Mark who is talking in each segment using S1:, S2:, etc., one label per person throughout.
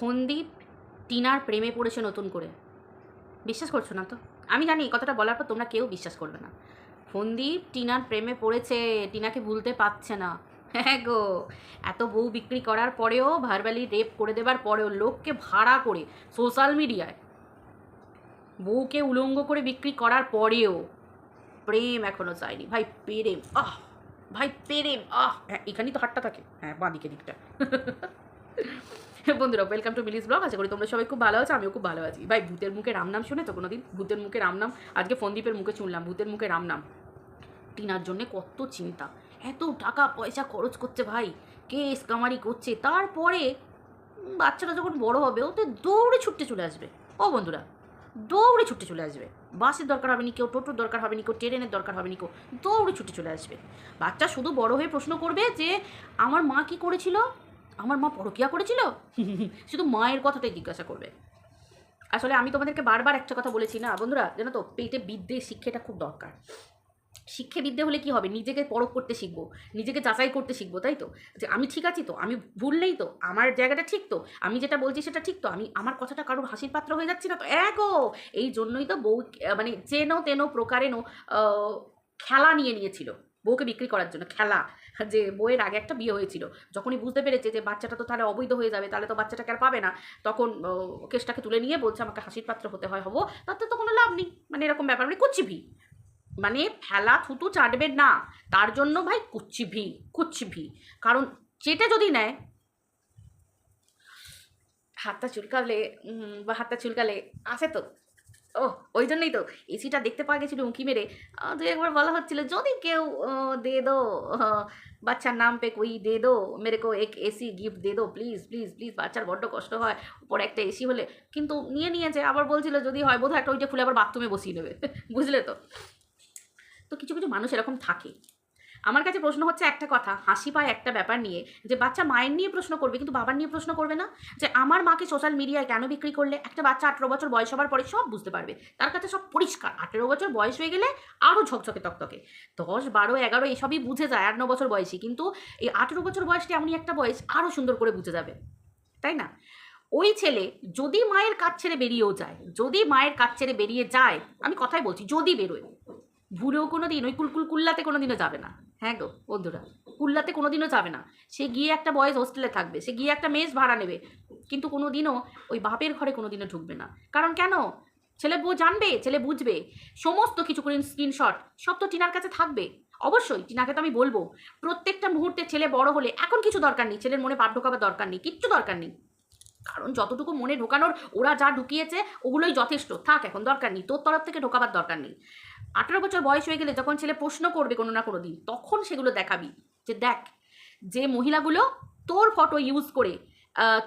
S1: ফন্দীপ টিনার প্রেমে পড়েছে নতুন করে। বিশ্বাস করছ না তো? আমি জানি, এই কথাটা বলার পর তোমরা কেউ বিশ্বাস করবে না। ফন্দীপ টিনার প্রেমে পড়েছে, টিনাকে ভুলতে পারছে না। হ্যাঁ গো, এত বউ বিক্রি করার পরেও ভারবালি রেপ করে দেবার পরেও লোককে ভাড়া করে সোশ্যাল মিডিয়ায় বউকে উলঙ্গ করে বিক্রি করার পরেও প্রেম এখনও চায়নি। ভাই, প্রেম, আহ, ভাই, প্রেম, আহ হ্যাঁ এখানেই তো হাটটা থাকে। হ্যাঁ বাঁ দিকে দিকটা। বন্ধুরা ওয়েলকাম টু মিলিস ব্লগ আশা করি তোমরা সবাই খুব ভালো আছো, আমিও খুব ভালো আছি। ভাই, ভূতের মুখে রাম নাম শুনে তো কোনোদিন? ভূতের মুখে রাম নাম? আজকে ফন্দীপের মুখে শুনলাম, ভূতের মুখে রাম নাম। টিনার জন্যে কত চিন্তা। এত টাকা পয়সা খরচ করছে ভাই, কেস কামারি করছে, তারপরে বাচ্চাটা যখন বড় হবে ও তো দৌড়ে ছুটতে চলে আসবে। ও বন্ধুরা, দৌড়ে ছুটতে চলে আসবে। বাসের দরকার হবে নি কেউ, টোটোর দরকার হবে নি কেউ, ট্রেনের দরকার হবে নি কেউ, দৌড়ে ছুটে চলে আসবে। বাচ্চা শুধু বড় হয়ে প্রশ্ন করবে যে, আমার মা কি করেছিল? আমার মা পরকিয়া করেছিল? শুধু মায়ের কথাটাই জিজ্ঞাসা করবে। আসলে আমি তোমাদেরকে বারবার একটা কথা বলেছি না বন্ধুরা? জানো তো পেটে বিদ্যে শিক্ষাটা খুব দরকার। শিক্ষে বিদ্যে হলে কি হবে? নিজেকে পরখ করতে শিখব নিজেকে যাচাই করতে শিখব তাই তো? যে আমি ঠিক আছি তো আমি ভুল নেই তো আমার জায়গাটা ঠিক তো আমি যেটা বলছি সেটা ঠিক তো আমি আমার কথাটা কারোর হাসির পাত্র হয়ে যাচ্ছি না তো? একও এই জন্যই তো বউ মানে যেন তেন প্রকারেণ আহ, খেলা নিয়ে নিয়েছিল। বউকে বিক্রি করার জন্য, খেলা, যে বউয়ের আগে একটা বিয়ে হয়েছিল, যখনই বুঝতে পেরেছে যে বাচ্চাটা তো তাহলে অবৈধ হয়ে যাবে, তাহলে তো বাচ্চাটাকে আর পাবে না, তখন কেসটাকে তুলে নিয়ে বলছে, আমাকে হাসির পাত্র হতে হয়, হব। তাতে তো কোনো লাভ নেই মানে এরকম ব্যাপার মানে কুচ্ছিভি মানে ফেলা থুতু চাটবে না, তার জন্য ভাই কুচ্ছি ভি কুচ্ছি ভি, কারণ চেটে যদি নেয়, হাতটা চুলকালে বা হাতটা চুলকালে, আসে তো ও ওই জন্যই তো এসিটা দেখতে পাওয়া গেছিল উঁকি মেরে। দু একবার বলা হচ্ছিল, যদি কেউ দে দো বাচ্চার নাম পে কই দে দো, মেরে কো, এক এসি গিফট দে দো প্লিজ প্লিজ প্লিজ বাচ্চার বড্ড কষ্ট হয় উপরে একটা এসি হলে। কিন্তু নিয়ে নিয়েছে, আবার বলছিল, যদি হয় বোধহয় একটা ওইটা খুলে আবার বাথরুমে বসিয়ে নেবে বুঝলে তো? তো কিছু কিছু মানুষ এরকম থাকে। আমার কাছে প্রশ্ন হচ্ছে একটা কথা, হাসি পায় একটা ব্যাপার নিয়ে, যে বাচ্চা মায়ের নিয়ে প্রশ্ন করবে কিন্তু বাবার নিয়ে প্রশ্ন করবে না? যে আমার মাকে সোশ্যাল মিডিয়ায় কেন বিক্রি করলে? একটা বাচ্চা আঠেরো বছর বয়স হবার পরে সব বুঝতে পারবে। তার কাছে সব পরিষ্কার। আঠেরো বছর বয়স হয়ে গেলে আরও ঝকঝকে তকতকে দশ, বারো, এগারো এসবই বুঝে যায় আট, ন বছর বয়সী। কিন্তু এই আঠেরো বছর বয়সটি এমনই একটা বয়স আরও সুন্দর করে বুঝে যাবে। তাই না? ওই ছেলে যদি মায়ের কাজ ছেড়ে বেরিয়েও যায়, যদি মায়ের কাজ ছেড়ে বেরিয়ে যায়, আমি কথাই বলছি, যদি বেরোয়, ভুলেও কোনো দিন ওই কুলকুল কুল্লাতে কোনো দিনও যাবে না। হ্যাঁ গো, বন্ধুরা, কুল্লাতে কোনো দিনও যাবে না। সে গিয়ে একটা বয়েজ হোস্টেলে থাকবে, সে গিয়ে একটা মেস ভাড়া নেবে। কিন্তু কোনো দিনও ওই বাপের ঘরে কোনো দিনও ঢুকবে না। কারণ কেন? ছেলে বউ জানবে, ছেলে বুঝবে। সমস্ত কিছু করে স্ক্রিনশট সব তো টিনার কাছে থাকবে। অবশ্যই, টিনাকে তো আমি বলব, প্রত্যেকটা মুহূর্তে ছেলে বড় হলে এখন কিছু দরকার নেই। ছেলের মনে পাপ ঢোকাবার দরকার নেই, কিচ্ছু দরকার নেই। কারণ যতটুকু মনে ঢোকানোর, ওরা যা ঢুকিয়েছে, ওগুলোই যথেষ্ট। থাক, এখন দরকার নেই। তোর তরফ থেকে ঢোকাবার দরকার নেই। আঠেরো বছর বয়স হয়ে গেলে যখন ছেলে প্রশ্ন করবে কোনো না কোনো দিন, তখন সেগুলো দেখাবি। যে দেখ, যে মহিলাগুলো তোর ফটো ইউজ করে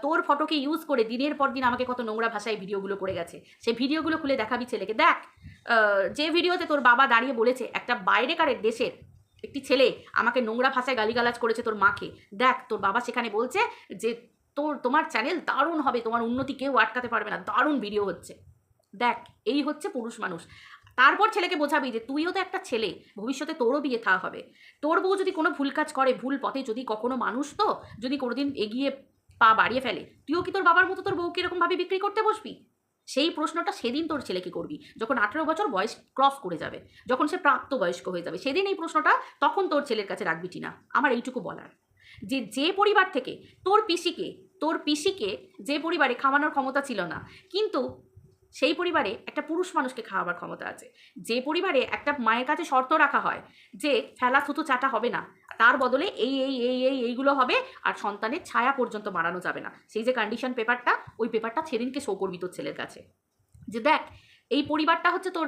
S1: তোর ফটোকে ইউজ করে দিনের পর দিন আমাকে কত নোংরা ভাষায় ভিডিওগুলো করে গেছে। সেই ভিডিওগুলো খুলে দেখাবি ছেলেকে। দেখ যে ভিডিওতে তোর বাবা দাঁড়িয়ে বলেছে, একটা বাইরেকারের দেশের একটি ছেলে আমাকে নোংরা ভাষায় গালিগালাজ করেছে তোর মাকে। দেখ, তোর বাবা সেখানে বলছে যে তোর, তোমার চ্যানেল দারুণ হবে, তোমার উন্নতি কেউ আটকাতে পারবে না, দারুণ ভিডিও হচ্ছে। দেখ, এই হচ্ছে পুরুষ মানুষ। তারপর ছেলেকে বোঝাবি যে তুইও তো একটা ছেলে, ভবিষ্যতে তোরও বিয়ে থা হবে। তোর বউ যদি কোনো ভুল কাজ করে, ভুল পথে যদি কখনো মানুষ তো, যদি কোনোদিন এগিয়ে পা বাড়িয়ে ফেলে, তুইও কি তোর বাবার মতো তোর বউকে এরকমভাবে বিক্রি করতে বসবি? সেই প্রশ্নটা সেদিন তোর ছেলেকে করবি, যখন আঠেরো বছর বয়স ক্রস করে যাবে, যখন সে প্রাপ্তবয়স্ক হয়ে যাবে, সেদিন এই প্রশ্নটা তখন তোর ছেলের কাছে রাখবি টিনা, আমার এইটুকু বলার। যে যে পরিবার থেকে তোর পিসিকে তোর পিসিকে যে পরিবারে খাওয়ানোর ক্ষমতা ছিল না, কিন্তু সেই পরিবারে একটা পুরুষ মানুষকে খাওয়াবার ক্ষমতা আছে। যে পরিবারে একটা মায়ের কাছে শর্ত রাখা হয় যে, ফেলা থুতু চাটা হবে না, তার বদলে এই এই এই এই, এইগুলো হবে আর সন্তানের ছায়া পর্যন্ত মারানো যাবে না। সেই যে কন্ডিশন পেপারটা ওই পেপারটা সেদিনকে শো করবি তোর ছেলের কাছে। যে দেখ এই পরিবারটা হচ্ছে তোর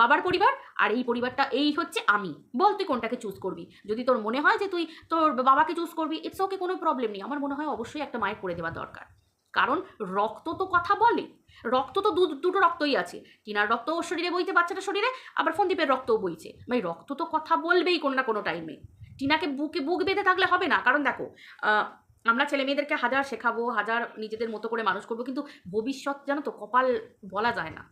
S1: বাবার পরিবার আর এই পরিবারটা, এই হচ্ছে আমি। বল তুই কোনটাকে চুজ করবি? যদি তোর মনে হয় যে তুই তোর বাবাকে চুজ করবি ইটস ওকে কোনো প্রবলেম নেই। আমার মনে হয় অবশ্যই একটা মায়ের করে দেওয়া দরকার। কারণ রক্ত তো কথা বলে। রক্ত তো দুটো রক্তই আছে। টিনার রক্ত ওর শরীরে বইছে, বাচ্চাটার শরীরে, আবার ফন্দীপের রক্তও বইছে। ভাই, রক্ত তো কথা বলবেই কোনো না কোনো টাইমে টিনাকে বুকে, বুক বেঁধে থাকলে হবে না। কারণ দেখো আমরা ছেলে মেয়েদেরকে হাজার শেখাবো, হাজার নিজেদের মতো করে মানুষ করব, কিন্তু ভবিষ্যৎ জানো তো কপাল বলা যায় না।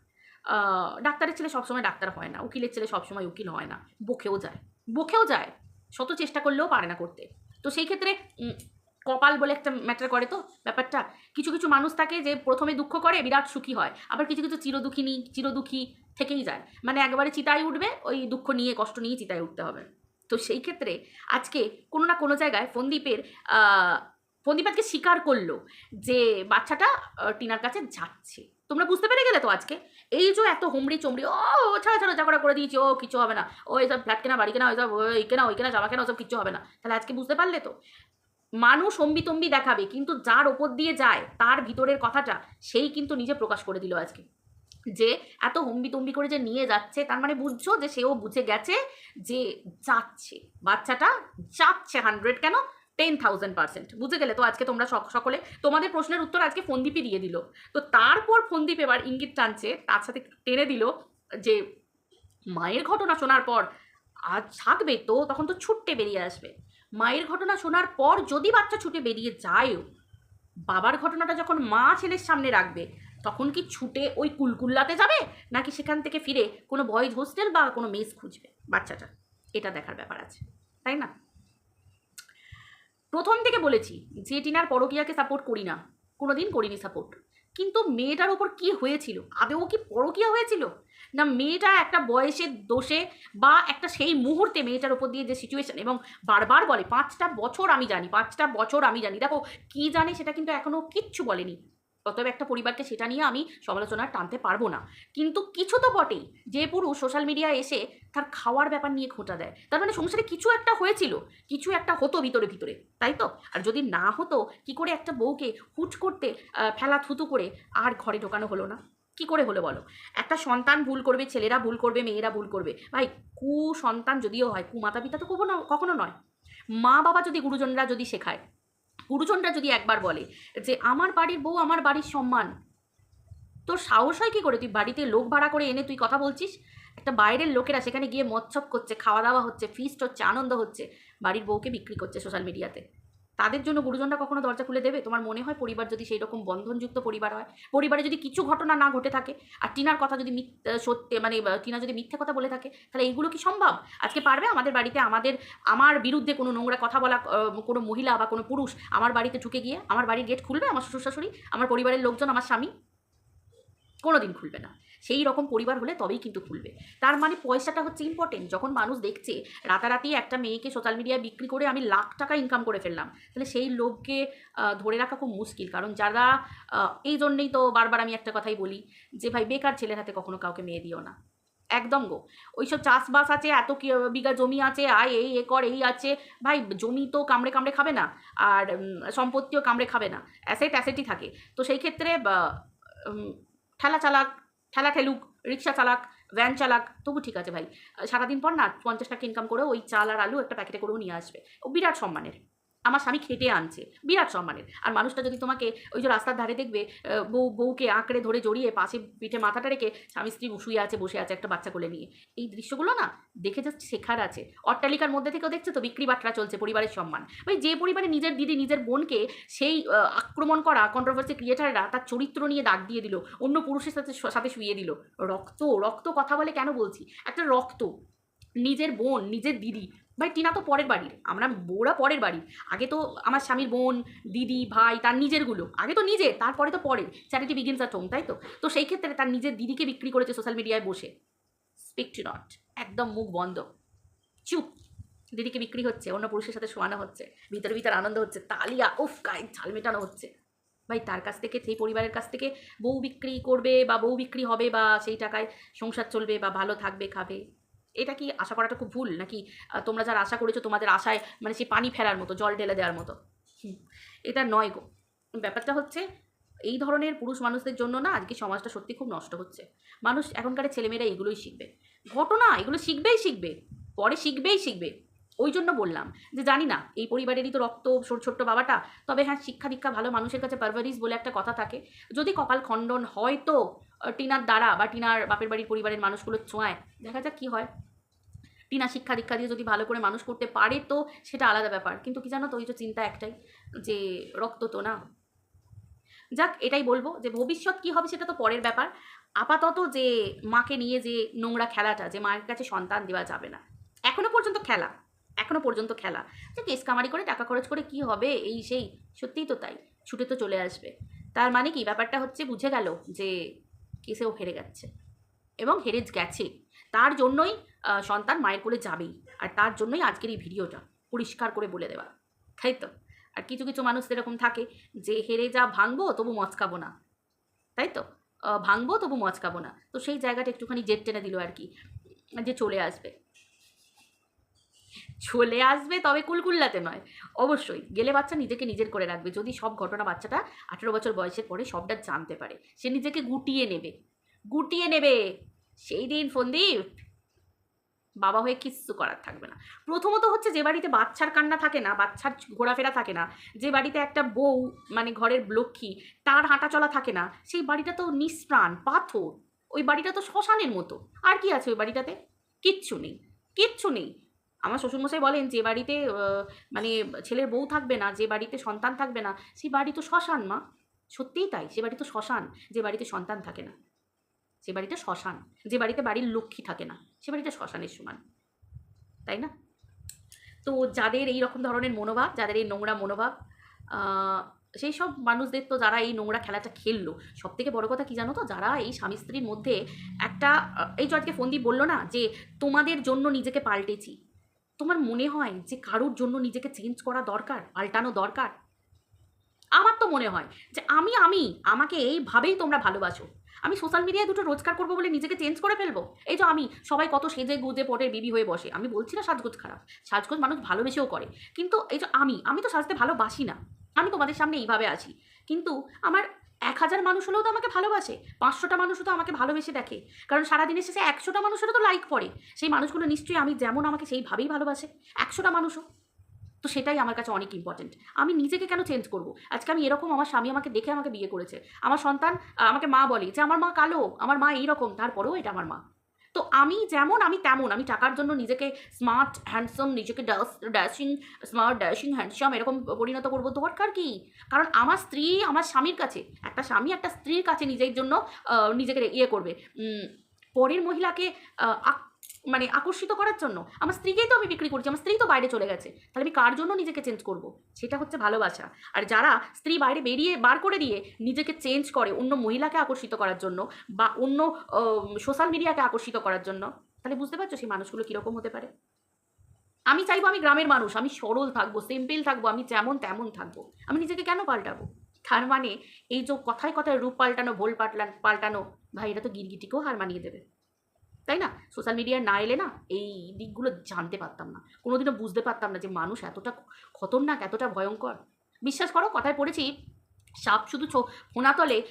S1: ডাক্তারের ছেলে সবসময় ডাক্তার হয় না, উকিলের ছেলে সবসময় উকিল হয় না, বকেও যায় বকেও যায়, শত চেষ্টা করলেও পারে না করতে। তো সেই ক্ষেত্রে কপাল বলে একটা ম্যাটার করে তো ব্যাপারটা? কিছু কিছু মানুষ থাকে যে প্রথমে দুঃখ করে, বিরাট সুখী হয়, আবার কিছু কিছু চিরদুঃখিনী, চিরদুখী থেকেই যায়। মানে একবারে চিতায় উঠবে, ওই দুঃখ নিয়ে, কষ্ট নিয়ে চিতায় উঠতে হবে। তো সেই ক্ষেত্রে আজকে কোনো না কোনো জায়গায় ফন্দীপের আহ, ফন্দীপ আজকে স্বীকার করল যে বাচ্চাটা টিনার কাছে যাচ্ছে। তোমরা বুঝতে পেরে গেলে তো আজকে? এই যে এত হুমড়ি চমড়ি ও ছাড়া ছাড়া ঝগড়া করে দিয়েছি ও কিছু হবে না। ও এইসব ফ্ল্যাট কেনা বাড়ি কেনা ওইসব ওই কেনা ওই কেনা জামা কেনা ওসব কিছু হবে না। তাহলে আজকে বুঝতে পারলে তো? মানুষ অম্বিতম্বি দেখাবে কিন্তু যার ওপর দিয়ে যায় তার ভিতরের কথাটা সেই কিন্তু নিজে প্রকাশ করে দিল আজকে। যে এত হম্বিতম্বি করে যে নিয়ে যাচ্ছে তার মানে বুঝছ যে সেও বুঝে গেছে যে যাচ্ছে। বাচ্চাটা যাচ্ছে হান্ড্রেড কেন? টেন থাউজেন্ড পার্সেন্ট বুঝে গেলে তো আজকে তোমরা সক- সকলে তোমাদের প্রশ্নের উত্তর আজকে ফন্দীপই দিয়ে দিল। তো তারপর ফন্দীপ এবার ইঙ্গিত টানছে, তার সাথে টেনে দিল যে মায়ের ঘটনা শোনার পর আজ থাকবে তো, তখন তো ছুটতে বেরিয়ে আসবে। মায়ের ঘটনা শোনার পর যদি বাচ্চা ছুটে বেরিয়ে যায়ও, বাবার ঘটনাটা যখন মা ছেলের সামনে রাখবে, তখন কি ছুটে ওই কুলকুল্লাতে যাবে? নাকি সেখান থেকে ফিরে কোনো বয়েজ হোস্টেল বা কোনো মেস খুঁজবে বাচ্চাটা? এটা দেখার ব্যাপার আছে। তাই না? প্রথম থেকে বলেছি যে টিনার পরকিয়াকে সাপোর্ট করি না। কোনো দিন করিনি সাপোর্ট কিন্তু মেয়েটার ওপর কি হয়েছিল? আদেও কি পরকিয়া হয়েছিল? না, মেয়েটা একটা বয়সের দোষে বা একটা সেই মুহূর্তে মেয়েটার ওপর দিয়ে যে সিচুয়েশন এবং বারবার বলে, পাঁচটা বছর আমি জানি, পাঁচটা বছর আমি জানি। দেখো, কি জানি সেটা কিন্তু এখনও কিচ্ছু বলেনি। অতএব একটা পরিবারকে সেটা নিয়ে আমি সমালোচনা টানতে পারব না। কিন্তু কিছু তো বটেই। যে পুরুষ সোশ্যাল মিডিয়ায় এসে তার খাওয়ার ব্যাপার নিয়ে খোঁটা দেয়। তার মানে সংসারে কিছু একটা হয়েছিল, কিছু একটা হতো ভিতরে ভিতরে, তাই তো? আর যদি না হতো, কি করে একটা বউকে হুট করতে ফেলা থুতু করে আর ঘরে ঢোকানো হলো না? কি করে হলো বলো? একটা সন্তান ভুল করবে, ছেলেরা ভুল করবে, মেয়েরা ভুল করবে। ভাই কু সন্তান যদিও হয় কু মাতা পিতা তো কখনো কখনো নয়। মা বাবা যদি গুরুজনরা যদি শেখায় গুরুজনরা যদি একবার বলে যে আমার বাড়ির বউ আমার বাড়ির সম্মান, তোর সাহস হয় কী করে? তুই বাড়িতে লোক ভাড়া করে এনে তুই কথা বলছিস? একটা বাইরের লোকেরা সেখানে গিয়ে মৎসব করছে, খাওয়া দাওয়া হচ্ছে ফিস্ট হচ্ছে, আনন্দ হচ্ছে, বাড়ির বউকে বিক্রি করছে সোশ্যাল মিডিয়াতে তাদের জন্য গুরুজনরা কখনো দরজা খুলে দেবে? তোমার মনে হয় পরিবার যদি সেই রকম বন্ধনযুক্ত পরিবার হয়? পরিবারে যদি কিছু ঘটনা না ঘটে থাকে, আর টিনার কথা যদি সত্যি মানে টিনা যদি মিথ্যে কথা বলে থাকে, তাহলে এইগুলো কি সম্ভব? আজকে পারবে আমাদের বাড়িতে? আমাদের, আমার বিরুদ্ধে কোনো নোংরা কথা বলা কোনো মহিলা বা কোনো পুরুষ আমার বাড়িতে ঢুকে গিয়ে, আমার বাড়ির গেট খুলবে? আমার শ্বশুর শাশুড়ি আমার পরিবারের লোকজন? আমার স্বামী? কোনো দিন খুলবে না। সেই রকম পরিবার হলে তবেই কিন্তু খুলবে। তার মানে পয়সাটা হচ্ছে ইম্পর্টেন্ট যখন মানুষ দেখছে রাতারাতি একটা মেয়েকে সোশ্যাল মিডিয়ায় বিক্রি করে আমি লাখ টাকা ইনকাম করে ফেললাম, তাহলে সেই লোককে ধরে রাখা খুব মুশকিল। কারণ যারা এই জন্যেই তো বারবার আমি একটা কথাই বলি যে, ভাই, বেকার ছেলের হাতে কখনো কাউকে মেয়ে দিও না। একদম গো। ওইসব চাষবাস আছে, এত কি বিঘা জমি আছে, আয়, এই এ কর এই আছে। ভাই, জমি তো কামড়ে কামড়ে খাবে না, আর সম্পত্তিও কামড়ে খাবে না। অ্যাসেট অ্যাসেটই থাকে। তো সেই ক্ষেত্রে ঠেলা চালাক ঠেলা ঠেলুক রিক্সা চালাক ভ্যান চালাক, তবু ঠিক আছে ভাই। সারাদিন পর না পঞ্চাশ টাকা ইনকাম করে ওই চাল আর আলু একটা প্যাকেটে করেও নিয়ে আসবে। ও বিরাট সম্মানের। আমার স্বামী খেটে আনছে। বিরাট সম্মানের। আর মানুষটা যদি তোমাকে ওই যে রাস্তার ধারে দেখবে বউ, বউকে আঁকড়ে ধরে জড়িয়ে পাশে পিঠে মাথাটা রেখে স্বামী স্ত্রী শুয়ে আছে, বসে আছে একটা বাচ্চা কোলে নিয়ে। এই দৃশ্যগুলো না দেখে জাস্ট শেখার আছে। অট্টালিকার মধ্যে থেকেও দেখছে তো বিক্রি বাট্টা চলছে, পরিবারের সম্মান। ভাই যে পরিবারে নিজের দিদি, নিজের বোনকে সেই আক্রমণ করা কন্ট্রোভার্সি ক্রিয়েটাররা তার চরিত্র নিয়ে দাগ দিয়ে দিল, অন্য পুরুষের সাথে সাথে শুয়ে দিল। রক্ত রক্ত কথা বলে কেন বলছি? একটা রক্ত। নিজের বোন, নিজের দিদি ভাই, টিনা তো পরের বাড়ির। আমরা বউরা পরের বাড়ির। আগে তো আমার স্বামীর বোন, দিদি, ভাই, তার নিজেরগুলো। আগে তো নিজের, তারপরে তো পরের। চ্যারিটি বিগিনস আট হোম তাই তো? তো সেই ক্ষেত্রে তার নিজের দিদিকে বিক্রি করেছে সোশ্যাল মিডিয়ায় বসে। স্পিক টু নট একদম মুখ বন্ধ। চুপ। দিদিকে বিক্রি হচ্ছে, অন্য পুরুষের সাথে শোয়ানো হচ্ছে, ভিতরে ভিতরে আনন্দ হচ্ছে, তালিয়া, উফ, গায়ে ঝাল মেটানো হচ্ছে। ভাই, তার কাছ থেকে, সেই পরিবারের কাছ থেকে বউ বিক্রি করবে বা বউ বিক্রি হবে বা সেই টাকায় সংসার চলবে বা ভালো থাকবে, খাবে। এটা কি আশা করাটা খুব ভুল? নাকি তোমরা যারা আশা করেছ তোমাদের আশায় মানে সেই পানি ফেলার মতো জল ঢেলে দেওয়ার মতো? এটা নয় গো। ব্যাপারটা হচ্ছে এই ধরনের পুরুষ মানুষদের জন্য না আজকে সমাজটা সত্যি খুব নষ্ট হচ্ছে। মানুষ এখনকার ছেলেমেয়েরা এগুলোই শিখবে। ঘটনা এগুলো শিখবেই শিখবে। পরে শিখবেই শিখবে। ওই জন্য বললাম যে জানি না এই পরিবারেরই তো রক্ত ছোট ছোট্ট বাবাটা। তবে হ্যাঁ শিক্ষা দীক্ষা ভালো মানুষের কাছে পারভারিস বলে একটা কথা থাকে। যদি কপাল খণ্ডন হয়তো আহ, টিনার দ্বারা বা টিনার বাপের বাড়ির পরিবারের মানুষগুলো ছোঁয়ায় দেখা যাক কী হয়। টিনা শিক্ষা দীক্ষা দিয়ে যদি ভালো করে মানুষ করতে পারে তো সেটা আলাদা ব্যাপার। কিন্তু কি জানো তো, ওই যে চিন্তা একটাই, যে রক্ত তো না। যাক, এটাই বলব যে ভবিষ্যৎ কি হবে সেটা তো পরের ব্যাপার। আপাতত যে মাকে নিয়ে যে নোংরা খেলাটা, যে মায়ের কাছে সন্তান দেওয়া যাবে না, এখনও পর্যন্ত খেলা, এখনও পর্যন্ত খেলা। যে কেস কামারি করে, টাকা খরচ করে কি হবে, এই সেই, সত্যিই তো তাই, ছুটে তো চলে আসবে। তার মানে কি, ব্যাপারটা হচ্ছে বুঝে গেল যে কেসেও হেরে গেছে। এবং হেরে গেছে। তার জন্যই সন্তান মায়ের কোলে যাবেই। আর তার জন্যই আজকের এই ভিডিওটা পরিষ্কার করে বলে দেওয়া। তাই তো? আর কিছু কিছু মানুষ এরকম থাকে যে, হেরে যা ভাঙবো, তবু মচকাবো না। তাই তো? ভাঙবো, তবু মচকাবো না। তো সেই জায়গাটা একটুখানি জেট টেনে দিল আর কি, যে চলে আসবে। চলে আসবে তবে কুলকুল্লাতে নয়। অবশ্যই গেলে বাচ্চা নিজেকে নিজের করে রাখবে। যদি সব ঘটনা বাচ্চাটা আঠেরো বছর বয়সের পরে সবটা জানতে পারে। সে নিজেকে গুটিয়ে নেবে। গুটিয়ে নেবে। সেই দিন ফন্দীপ বাবা হয়ে কিচ্ছু করার থাকবে না। প্রথমত হচ্ছে যে বাড়িতে বাচ্চার কান্না থাকে না, বাচ্চার ঘোরাফেরা থাকে না, যে বাড়িতে একটা বউ মানে ঘরের লক্ষ্মী, তার হাঁটা চলা থাকে না, সেই বাড়িটা তো নিষ্প্রাণ, পাথর। ওই বাড়িটা তো শ্মশানের মতো। আর কি আছে ওই বাড়িটাতে? কিচ্ছু নেই। কিচ্ছু নেই। আমার শ্বশুরমশাই বলেন যে বাড়িতে মানে ছেলের বউ থাকবে না, যে বাড়িতে সন্তান থাকবে না সেই বাড়ি তো শ্মশান মা। সত্যিই তাই সে বাড়ি তো শ্মশান, যে বাড়িতে সন্তান থাকে না। সে বাড়িতে শ্মশান, যে বাড়িতে বাড়ির লক্ষ্মী থাকে না, সে বাড়িটা শ্মশানের সমান। তাই না? তো যাদের এই রকম ধরনের মনোভাব, যাদের এই নোংরা মনোভাব সেই সব মানুষদের তো যারা এই নোংরা খেলাটা খেললো সব থেকে বড় কথা কি জানো তো? যারা এই স্বামী স্ত্রীর মধ্যে একটা এই যে আজকে ফন্দি বলল না যে তোমাদের জন্য নিজেকে পাল্টেছি তোমার মনে হয় যে কারোর জন্য নিজেকে চেঞ্জ করা দরকার, পাল্টানো দরকার? আমার তো মনে হয় যে আমি আমি, আমাকে এইভাবেই তোমরা ভালোবাসো। আমি সোশ্যাল মিডিয়ায় দুটো রোজগার করব বলে নিজেকে চেঞ্জ করে ফেলব? এই যে আমি সবাই কত সেজে গুজে পটের বিবি হয়ে বসে, আমি বলছি না সাজগোজ খারাপ, সাজগোজ মানুষ ভালোবেসেও করে। কিন্তু এই যে আমি আমি তো সাজতে ভালোবাসি না, আমি তোমাদের সামনে এইভাবে আছি। কিন্তু আমার এক হাজার মানুষ হলেও তো আমাকে ভালোবাসে, পাঁচশোটা মানুষও তো আমাকে ভালোবেসে দেখে। কারণ সারাদিনের শেষে একশোটা মানুষেরও তো লাইক পড়ে। সেই মানুষগুলো নিশ্চয়ই আমি যেমন আমাকে সেইভাবেই ভালোবাসে, একশোটা মানুষও। তো সেটাই আমার কাছে অনেক ইম্পর্টেন্ট আমি নিজেকে কেন চেঞ্জ করব? আজকে আমি এরকম আমার স্বামী আমাকে দেখে আমাকে বিয়ে করেছে। আমার সন্তান আমাকে মা বলে যে, আমার মা কালো, আমার মা এইরকম। তারপরেও এটা আমার মা। তো আমি যেমন, আমি তেমন। আমি টাকার জন্য নিজেকে স্মার্ট হ্যান্ডসাম নিজেকে ডাস ড্যাশিং স্মার্ট ড্যাশিং হ্যান্ডসাম এরকম পরিণত করব দরকার কি? কারণ আমার স্ত্রী আমার স্বামীর কাছে, একটা স্বামী একটা স্ত্রীর কাছে নিজের জন্য নিজেকে ইয়ে করবে। পরের মহিলাকে মানে আকর্ষিত করার জন্য। আমার স্ত্রীকেই তো আমি বিক্রি করছি, আমার স্ত্রী তো বাইরে চলে গেছে। তাহলে আমি কার জন্য নিজেকে চেঞ্জ করব? সেটা হচ্ছে ভালোবাসা। আর যারা স্ত্রী বাইরে বেরিয়ে বার করে দিয়ে নিজেকে চেঞ্জ করে অন্য মহিলাকে আকর্ষিত করার জন্য বা অন্য সোশ্যাল মিডিয়াকে আকর্ষিত করার জন্য, তাহলে বুঝতে পারছ সেই মানুষগুলো কীরকম হতে পারে? আমি চাইব আমি গ্রামের মানুষ, আমি সরল থাকব সিম্পল থাকব, আমি যেমন তেমন থাকব। আমি নিজেকে কেন পাল্টাবো? তার মানে এই যে কথায় কথায় রূপ পাল্টানো ভোল পাল্টান, ভাই, এটা তো গিরগিটিকেও হার মানিয়ে দেবে। তাই না? সোশ্যাল মিডিয়ায় না এলে না এই দিকগুলো জানতে পারতাম না। কোনোদিনও বুঝতে পারতাম না যে মানুষ এতটা খতরনাক, এতটা ভয়ঙ্কর। বিশ্বাস করো, কথায় পড়েছি, সাপ শুধু ছো- ফোনা তলে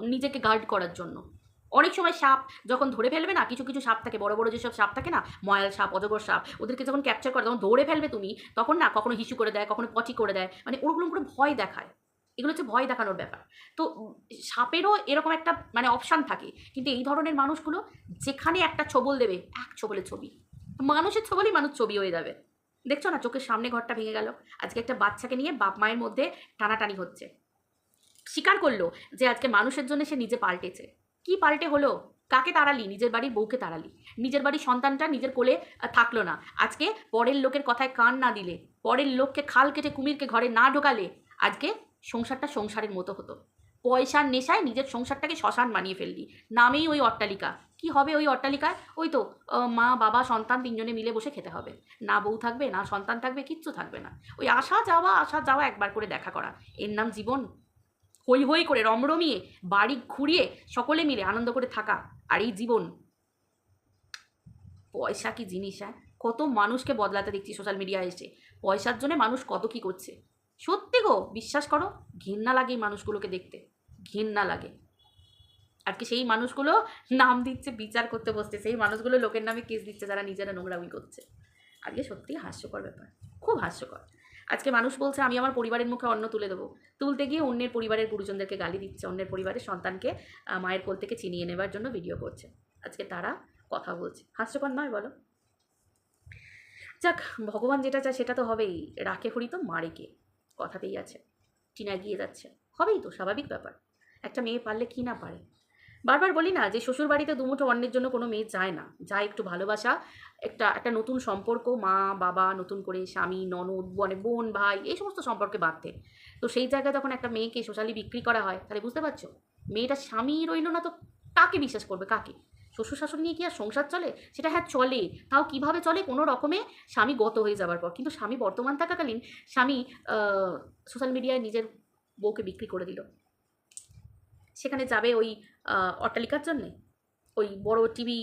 S1: নিজেকে গার্ড করার জন্য। অনেক সময় সাপ যখন ধরে ফেলবে না, কিছু কিছু সাপ থাকে, বড় বড় যেসব সাপ থাকে না, ময়াল সাপ, অজগর সাপ, ওদেরকে যখন ক্যাপচার করে, তখন দৌড়ে ফেলবে তুমি, তখন না কখনো হিসু করে দেয়, কখনো পচি করে দেয় মানে ওগুলো পুরো ভয় দেখায়। এগুলো হচ্ছে ভয় দেখানোর ব্যাপার। তো সাপেরও এরকম একটা মানে অপশান থাকে, কিন্তু এই ধরনের মানুষগুলো যেখানে একটা ছবল দেবে, এক ছবলের ছবি। মানুষের ছবলই মানুষ ছবি হয়ে যাবে। দেখছ না? চোখের সামনে ঘরটা ভেঙে গেল। আজকে একটা বাচ্চাকে নিয়ে বাপ মায়ের মধ্যে টানাটানি হচ্ছে। স্বীকার করল যে আজকে মানুষের জন্য সে নিজে পাল্টেছে। কি পাল্টে হলো? কাকে তাড়ালি? নিজের বাড়ির বউকে তাড়ালি। নিজের বাড়ির সন্তানটা নিজের কোলে থাকল না। আজকে পরের লোকের কথায় কান না দিলে, পরের লোককে খাল কেটে কুমিরকে ঘরে না ঢোকালে, আজকে সংসারটা সংসারের মতো হতো। পয়সার নেশায় নিজের সংসারটাকে শ্মশান বানিয়ে ফেললি। নামেই ওই অট্টালিকা। কি হবে ওই অট্টালিকায়? ওই তো মা, বাবা, সন্তান তিনজনে মিলে বসে খেতে হবে। না বউ থাকবে, না সন্তান থাকবে, কিচ্ছু থাকবে না। ওই আসা যাওয়া আসা যাওয়া একবার করে দেখা করা। এর নাম জীবন। হই হই করে রমরমিয়ে বাড়ি ঘুরিয়ে সকলে মিলে আনন্দ করে থাকা আর এই জীবন। পয়সা কি জিনিস হ্যাঁ? কত মানুষকে বদলাতে দেখছি সোশ্যাল মিডিয়ায় এসে। পয়সার জন্য মানুষ কত কি করছে। সত্যি গো, বিশ্বাস করো ঘেন্না লাগে মানুষগুলোকে দেখতে ঘেন্না লাগে। আজকে সেই মানুষগুলো নাম দিচ্ছে, বিচার করতে বসছে, সেই মানুষগুলো লোকের নামে কেস দিচ্ছে, যারা নিজেরা নোংরামি করছে। আজকে সত্যি হাস্যকর ব্যাপার, খুব হাস্যকর। আজকে মানুষ বলছে, আমি আমার পরিবারের মুখে অন্ন তুলে দেবো। তুলতে গিয়ে অন্যের পরিবারের গুরুজনদেরকে গালি দিচ্ছে, অন্যের পরিবারের সন্তানকে মায়ের কোল থেকে চিনিয়ে নেবার জন্য ভিডিও করছে। আজকে তারা কথা বলছে। হাস্যকর নয় বলো? যাক, ভগবান যেটা চায় সেটা তো হবেই। রাখে হরি তো মারে কে? কথাতেই আছে। টিনা গিয়ে যাচ্ছে। হবেই তো, স্বাভাবিক ব্যাপার। একটা মেয়ে পারলে কি না পারে? বারবার বলি না যে শ্বশুর বাড়িতে দুমুঠো অন্যের জন্য কোনো মেয়ে যায় না। যায় একটু ভালোবাসা, একটা একটা নতুন সম্পর্ক, মা, বাবা, নতুন করে স্বামী, ননদ মানে বোন, ভাই, এই সমস্ত সম্পর্কে বাঁধতে তো সেই জায়গায় যখন একটা মেয়েকে সোশ্যালি বিক্রি করা হয়, তাহলে বুঝতে পারছ? মেয়েটা স্বামী রইল না তো কাকে বিশ্বাস করবে, কাকে? শ্বশুর শাশুড়ি নিয়ে কি আর সংসার চলে? সেটা হ্যাঁ চলে। তাও কীভাবে চলে? কোনো রকমে স্বামী গত হয়ে যাবার পর। কিন্তু স্বামী বর্তমান থাকাকালীন স্বামী সোশ্যাল মিডিয়ায় নিজের বউকে বিক্রি করে দিল। সেখানে যাবে ওই অট্টালিকার জন্যে? ওই বড় টিভি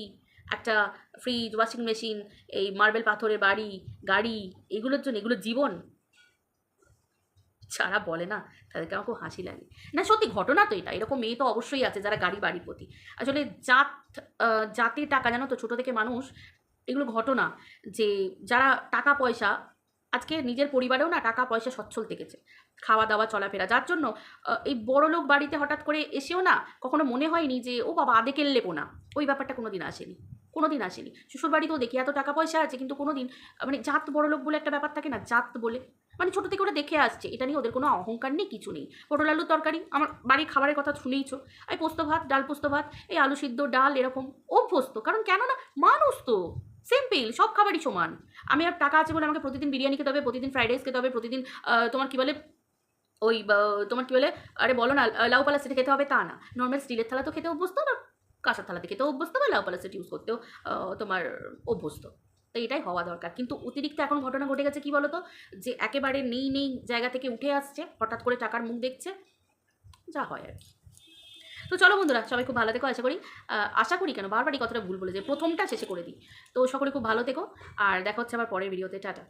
S1: একটা ফ্রিজ ওয়াশিং মেশিন এই মার্বেল পাথরের বাড়ি, গাড়ি, এগুলোর জন্য? এগুলো জীবন? যারা বলে না, তাদেরকে আমার খুব হাসি লাগে। না, সত্যি ঘটনা তো এটা এরকম মেয়ে তো অবশ্যই আছে যারা গাড়ি বাড়ির প্রতি। আসলে জাত জাতের টাকা জানো তো, ছোটো থেকে মানুষ, এগুলো ঘটনা যে যারা টাকা পয়সা, আজকে নিজের পরিবারেও না টাকা পয়সা সচ্ছল থেকেছে। খাওয়া দাওয়া, চলাফেরা, যার জন্য এই বড়লোক বাড়িতে হঠাৎ করে এসেও না কখনো মনে হয়নি যে, ও বাবা, আদে কেললেবো না ওই ব্যাপারটা কোনো দিন আসেনি। কোনো দিন আসেনি। শ্বশুর বাড়িতেও দেখি এত টাকা পয়সা আছে, কিন্তু কোনো দিন মানে জাত বড়লোক বলে একটা ব্যাপার থাকে না, জাত বলে। মানে ছোটো থেকে ওরা দেখে আসছে, এটা নিয়ে ওদের কোনো অহংকার নেই, কিছু নেই। পটল আলুর তরকারি, আমার বাড়ির খাবারের কথা শুনেইছো? এই পোস্ত ভাত, ডাল পোস্ত ভাত, এই আলু সিদ্ধ, ডাল, এরকম অভ্যস্ত। কারণ কেন না মানুষ তো, সিম্পল, সব খাবারই সমান। আমি আর টাকা আছে বলে আমাকে প্রতিদিন বিরিয়ানি খেতে হবে, প্রতিদিন ফ্রাইড রাইস খেতে হবে, প্রতিদিন তোমার কী বলে, ওই তোমার কী বলে, আরে বলো না, লাউ পালা সেটা খেতে হবে, তা না। নর্মাল স্টিলের থালা তো খেতে অভ্যস্ত না। কাঁসার থালাতে খেতেও অভ্যস্ত বা লাউ পালা সেট ইউজ করতেও তোমার অভ্যস্ত। তো এটাই হওয়া দরকার। কিন্তু অতিরিক্ত এখন ঘটনা ঘটে গেছে কি বলতো? যে একেবারে নেই নেই জায়গা থেকে উঠে আসছে, হঠাৎ করে টাকার মুখ দেখছে, যা হয় আর কি। তো চলো বন্ধুরা, সবাই খুব ভালো থেকো, আশা করি। আশা করি কেন? বারবারই কথাটা ভুল বলে যে প্রথমটা শেষে করে দিই। তো সকলে খুব ভালো থেকো। আর দেখা হচ্ছে আবার পরের ভিডিওতে টাটা।